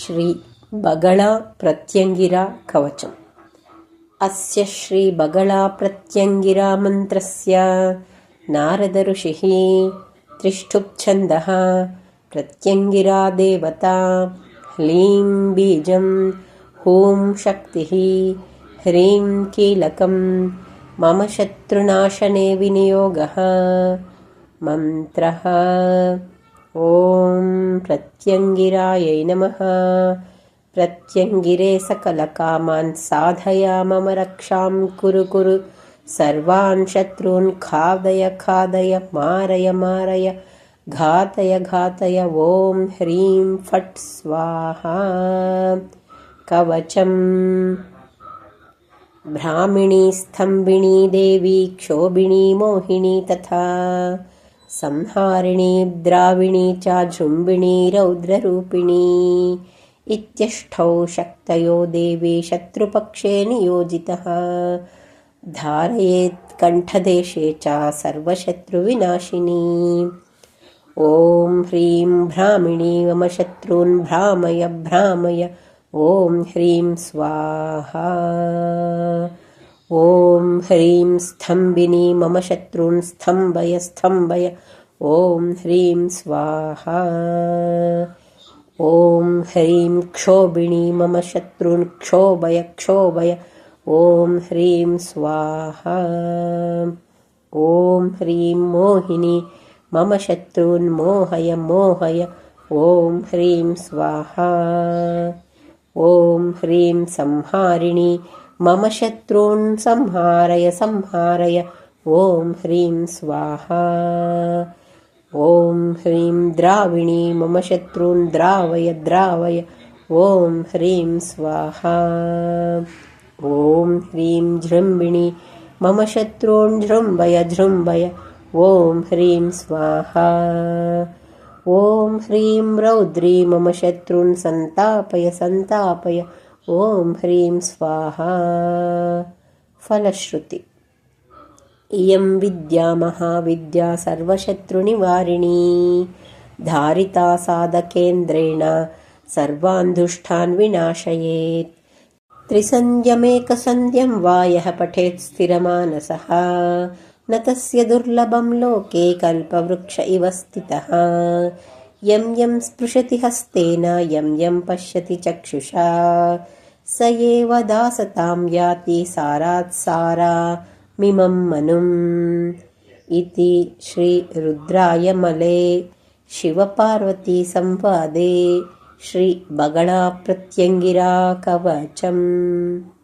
श्रीबगळाप्रत्यङ्गिराकवचम् अस्य श्रीबगळाप्रत्यङ्गिरामन्त्रस्य नारदऋषिः त्रिष्ठुप्छन्दः प्रत्यङ्गिरा देवता ह्लीं बीजं हूं शक्तिः ह्रीं कीलकं मम शत्रुनाशने विनियोगः। मन्त्रः ॐ प्रत्यङ्गिरायै नमः। प्रत्यङ्गिरे सकलकामान् साधया मम रक्षां कुरु कुरु। सर्वान् शत्रून् खादय खादय मारय मारय। घातय घातय ॐ ह्रीं फट् स्वाहा। कवचम् भ्रामिणी स्तम्भिणी देवी क्षोभिणी मोहिनी तथा संहारिणी द्राविणी चाझृम्बिणी रौद्ररूपिणी। इत्यष्टौ शक्तयो देवी शत्रुपक्षे नियोजितः। धारयेत् कण्ठदेशे च सर्वशत्रुविनाशिनी। ॐ ह्रीं भ्रामिणी मम शत्रून् भ्रामय भ्रामय। ॐ ह्रीं स्वाहा ॐ ह्रीं स्तम्भिनी मम शत्रून् स्तम्भय स्तम्भय। ॐ ह्रीं स्वाहा। ॐ ह्रीं क्षोभिणी मम शत्रून् क्षोभय क्षोभय। ॐ ह्रीं स्वाहा। ॐ ह्रीं मोहिनी मम शत्रून् मोहय मोहय। ॐ ह्रीं स्वाहा। ॐ ह्रीं संहारिणी मम शत्रून् संहारय संहारय। ॐ ह्रीं स्वाहा। ॐ ह्रीं द्राविणी मम शत्रून् द्रावय द्रावय। ॐ ह्रीं स्वाहा। ॐ ह्रीं जृम्बिणी मम शत्रून् जृम्बय जृम्बय ॐ ह्रीं स्वाहा। ॐ ह्रीं रौद्री मम शत्रून् सन्तापय सन्तापय ॐ ह्रीं स्वाहा। फलश्रुति। इयं विद्या महाविद्या सर्वशत्रुनिवारिणी। धारिता साधकेन्द्रेण सर्वान् दुष्टान् विनाशयेत्। त्रिसन्ध्यमेकसन्ध्यं वा यः पठेत् स्थिरमानसः। न तस्य दुर्लभं लोके कल्पवृक्ष इव स्थितः यं यं स्पृशति हस्तेन यं यं पश्यति चक्षुषा। स एव दासतां याति सारात् सारा मिमं मनुम्। इति श्रीरुद्रायमले शिवपार्वतीसंवादे श्रीबगणाप्रत्यङ्गिराकवचम्